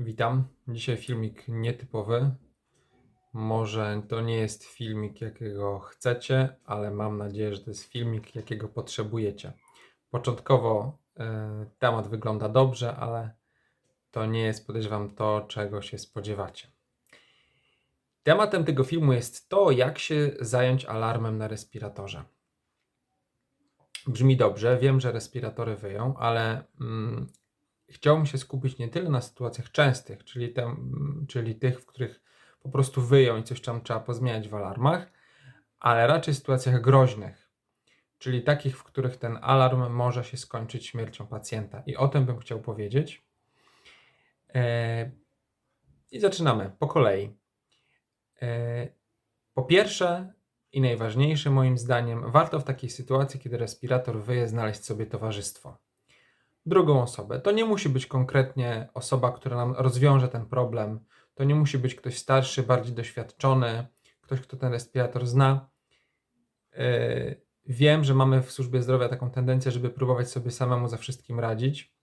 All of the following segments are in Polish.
Witam. Dzisiaj filmik nietypowy. Może to nie jest filmik, jakiego chcecie, ale mam nadzieję, że to jest filmik, jakiego potrzebujecie. Początkowo e, temat wygląda dobrze, ale to nie jest, podejrzewam, to, czego się spodziewacie. Tematem tego filmu jest to, jak się zająć alarmem na respiratorze. Brzmi dobrze, wiem, że respiratory wyją, ale mm, chciałbym się skupić nie tyle na sytuacjach częstych, czyli, tem, czyli tych, w których po prostu wyją i coś tam trzeba pozmieniać w alarmach, ale raczej sytuacjach groźnych, czyli takich, w których ten alarm może się skończyć śmiercią pacjenta. I o tym bym chciał powiedzieć. E, I zaczynamy po kolei. E, po pierwsze i najważniejsze moim zdaniem, warto w takiej sytuacji, kiedy respirator wyje, znaleźć sobie towarzystwo drugą osobę. To nie musi być konkretnie osoba, która nam rozwiąże ten problem. To nie musi być ktoś starszy, bardziej doświadczony, ktoś, kto ten respirator zna. Yy, Wiem, że mamy w służbie zdrowia taką tendencję, żeby próbować sobie samemu za wszystkim radzić,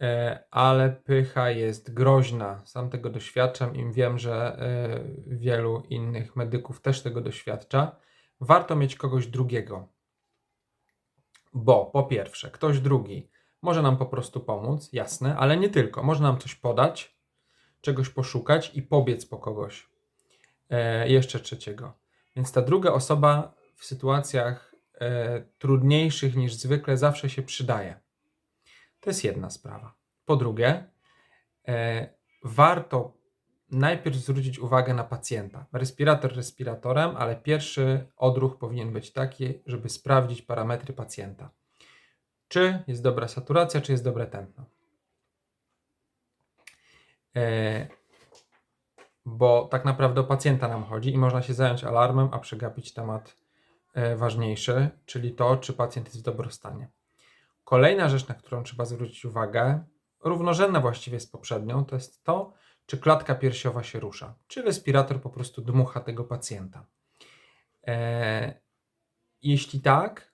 yy, ale pycha jest groźna. Sam tego doświadczam i wiem, że yy, wielu innych medyków też tego doświadcza. Warto mieć kogoś drugiego, bo po pierwsze, ktoś drugi może nam po prostu pomóc, jasne, ale nie tylko. Może nam coś podać, czegoś poszukać i pobiec po kogoś e, jeszcze trzeciego. Więc ta druga osoba w sytuacjach e, trudniejszych niż zwykle zawsze się przydaje. To jest jedna sprawa. Po drugie, e, warto najpierw zwrócić uwagę na pacjenta. Respirator respiratorem, ale pierwszy odruch powinien być taki, żeby sprawdzić parametry pacjenta czy jest dobra saturacja, czy jest dobre tętno. E, bo tak naprawdę o pacjenta nam chodzi i można się zająć alarmem, a przegapić temat e, ważniejszy, czyli to, czy pacjent jest w dobrostanie. Kolejna rzecz, na którą trzeba zwrócić uwagę, równorzędna właściwie z poprzednią, to jest to, czy klatka piersiowa się rusza, czy respirator po prostu dmucha tego pacjenta. E, jeśli tak,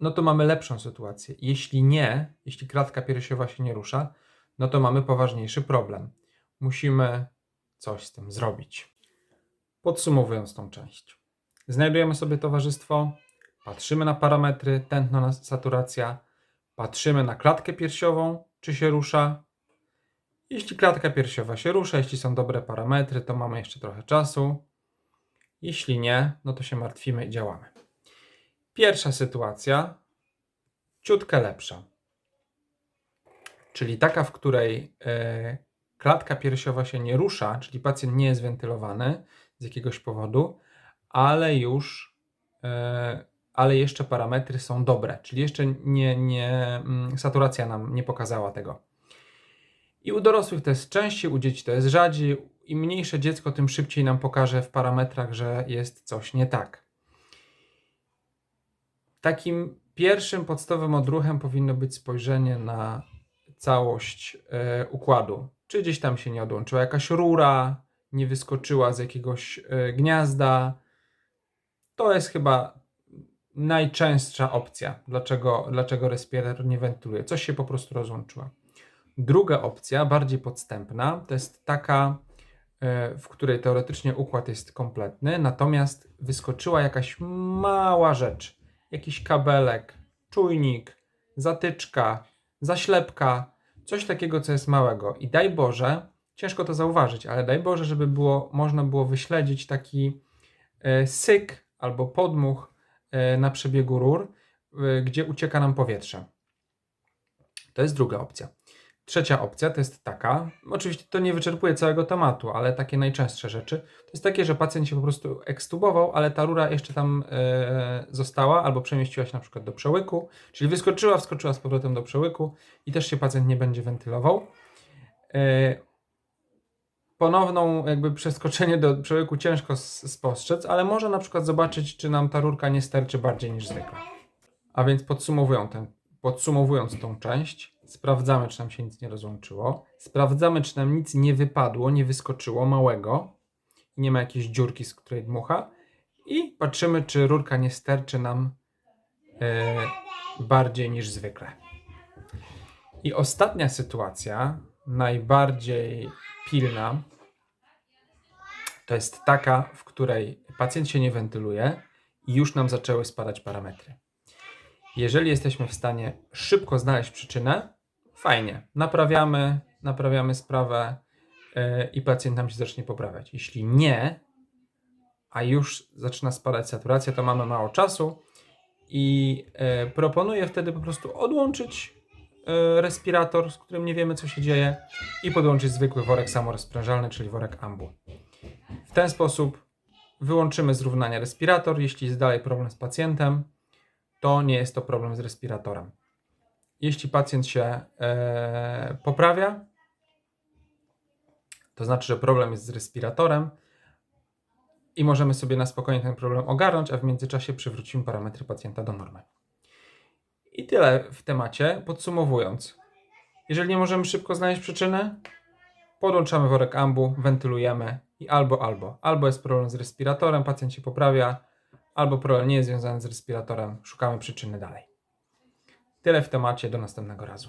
no to mamy lepszą sytuację. Jeśli nie, jeśli klatka piersiowa się nie rusza, no to mamy poważniejszy problem. Musimy coś z tym zrobić. Podsumowując tą część. Znajdujemy sobie towarzystwo, patrzymy na parametry, tętno, saturacja, patrzymy na klatkę piersiową, czy się rusza. Jeśli klatka piersiowa się rusza, jeśli są dobre parametry, to mamy jeszcze trochę czasu. Jeśli nie, no to się martwimy i działamy. Pierwsza sytuacja, ciutkę lepsza. Czyli taka, w której e, klatka piersiowa się nie rusza, czyli pacjent nie jest wentylowany z jakiegoś powodu, ale już, e, ale jeszcze parametry są dobre, czyli jeszcze nie, nie, mm, saturacja nam nie pokazała tego. I u dorosłych to jest częściej, u dzieci to jest rzadziej. Im mniejsze dziecko, tym szybciej nam pokaże w parametrach, że jest coś nie tak. Takim pierwszym podstawowym odruchem powinno być spojrzenie na całość e, układu. Czy gdzieś tam się nie odłączyła jakaś rura, nie wyskoczyła z jakiegoś e, gniazda. To jest chyba najczęstsza opcja, dlaczego, dlaczego respirator nie wentyluje. Coś się po prostu rozłączyła. Druga opcja, bardziej podstępna, to jest taka, e, w której teoretycznie układ jest kompletny, natomiast wyskoczyła jakaś mała rzecz jakiś kabelek, czujnik, zatyczka, zaślepka, coś takiego, co jest małego. I daj Boże, ciężko to zauważyć, ale daj Boże, żeby było, można było wyśledzić taki e, syk albo podmuch e, na przebiegu rur, e, gdzie ucieka nam powietrze. To jest druga opcja. Trzecia opcja to jest taka, oczywiście to nie wyczerpuje całego tematu, ale takie najczęstsze rzeczy, to jest takie, że pacjent się po prostu ekstubował, ale ta rura jeszcze tam e, została albo przemieściła się na przykład do przełyku, czyli wyskoczyła, wskoczyła z powrotem do przełyku i też się pacjent nie będzie wentylował. E, ponowną jakby przeskoczenie do przełyku ciężko spostrzec, ale może na przykład zobaczyć, czy nam ta rurka nie sterczy bardziej niż zwykle. A więc podsumowując, ten, podsumowując tą część, Sprawdzamy, czy nam się nic nie rozłączyło. Sprawdzamy, czy nam nic nie wypadło, nie wyskoczyło małego. Nie ma jakiejś dziurki, z której dmucha. I patrzymy, czy rurka nie sterczy nam e, bardziej niż zwykle. I ostatnia sytuacja, najbardziej pilna to jest taka, w której pacjent się nie wentyluje i już nam zaczęły spadać parametry. Jeżeli jesteśmy w stanie szybko znaleźć przyczynę, fajnie, naprawiamy, naprawiamy sprawę yy, i pacjent nam się zacznie poprawiać. Jeśli nie, a już zaczyna spadać saturacja, to mamy mało czasu i yy, proponuję wtedy po prostu odłączyć yy, respirator, z którym nie wiemy co się dzieje i podłączyć zwykły worek samorozprężalny, czyli worek ambu. W ten sposób wyłączymy z równania respirator. Jeśli jest dalej problem z pacjentem, to nie jest to problem z respiratorem. Jeśli pacjent się e, poprawia, to znaczy, że problem jest z respiratorem i możemy sobie na spokojnie ten problem ogarnąć, a w międzyczasie przywrócimy parametry pacjenta do normy. I tyle w temacie. Podsumowując, jeżeli nie możemy szybko znaleźć przyczyny, podłączamy worek ambu, wentylujemy i albo, albo. Albo jest problem z respiratorem, pacjent się poprawia, albo problem nie jest związany z respiratorem, szukamy przyczyny dalej. Tyle w temacie, do następnego razu.